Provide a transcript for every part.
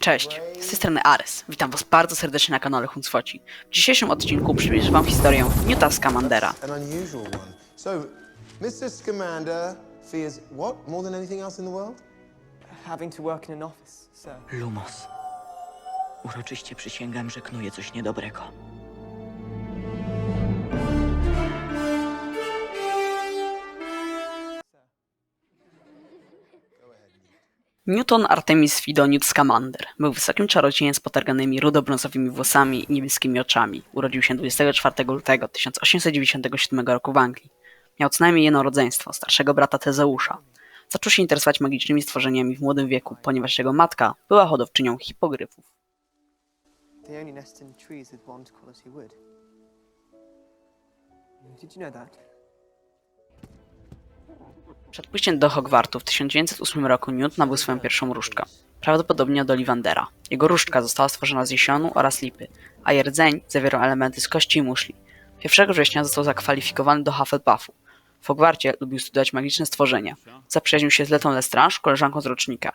Cześć, z tej strony Ares. Witam was bardzo serdecznie na kanale Huncwoci. W dzisiejszym odcinku przybliżę wam historię Newta Scamandera. An unusual one. So, Mr. Scamander fears what more than anything else in the world? Having to work in an office, sir. Lumos. Uroczyście przysięgam, że knuję coś niedobrego. Newton Artemis Fido Newt Scamander był wysokim czarodziejem z potarganymi rudo-brązowymi włosami i niebieskimi oczami. Urodził się 24 lutego 1897 roku w Anglii. Miał co najmniej jedno rodzeństwo, starszego brata Tezeusza. Zaczął się interesować magicznymi stworzeniami w młodym wieku, ponieważ jego matka była hodowczynią hipogryfów. Did you know that? Przed pójściem do Hogwartu w 1908 roku Newt nabył swoją pierwszą różdżkę. Prawdopodobnie od Ollivandera. Jego różdżka została stworzona z jesionu oraz lipy, a jej rdzeń zawierał elementy z kości i muszli. 1 września został zakwalifikowany do Hufflepuffu. W Hogwarcie lubił studiować magiczne stworzenia. Zaprzyjaźnił się z Letą Lestrange, koleżanką z rocznika,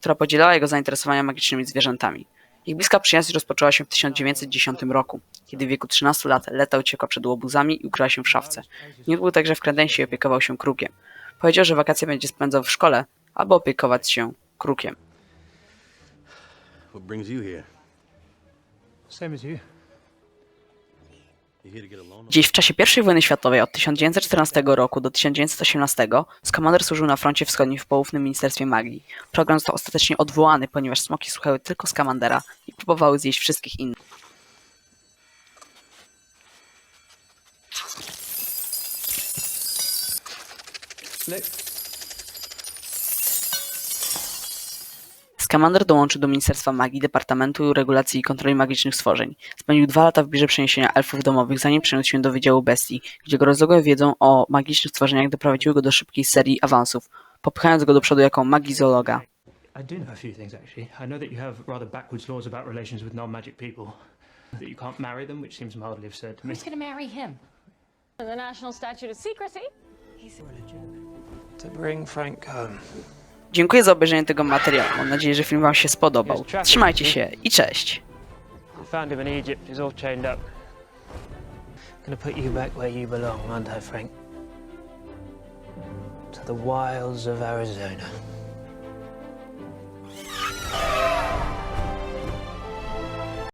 która podzielała jego zainteresowania magicznymi zwierzętami. Ich bliska przyjaźń rozpoczęła się w 1910 roku, kiedy w wieku 13 lat Leta uciekła przed łobuzami i ukryła się w szafce. Newt był także w kredensie i opiekował się krukiem. Powiedział, że wakacje będzie spędzał w szkole albo opiekować się krukiem. What brings you here? Same as you. You here to get a loan? Gdzieś w czasie I wojny światowej od 1914 roku do 1918 Scamander służył na froncie wschodnim w poufnym Ministerstwie Magii. Program został ostatecznie odwołany, ponieważ smoki słuchały tylko Scamandera i próbowały zjeść wszystkich innych. Look, Scamander dołączył do Ministerstwa Magii, Departamentu Regulacji i Kontroli Magicznych Stworzeń. Spędził dwa lata w biurze przeniesienia elfów domowych, zanim przeniósł się do Wydziału Bestii, gdzie go rozległą wiedzą o magicznych stworzeniach doprowadziły go do szybkiej serii awansów, popychając go do przodu jako magizologa. I do know a few things actually. I know that you have rather backwards laws about relations with non-magic people. That you can't marry them, which seems mildly absurd to me. Who's to marry him? The National Statute of Secrecy. To bring Frank home. Dziękuję za obejrzenie tego materiału. Mam nadzieję, że film Wam się spodobał. Trzymajcie się i cześć! I found him in Egypt. He's all chained up. Gonna put you back where you belong, aren't I, Frank? To the wilds of Arizona.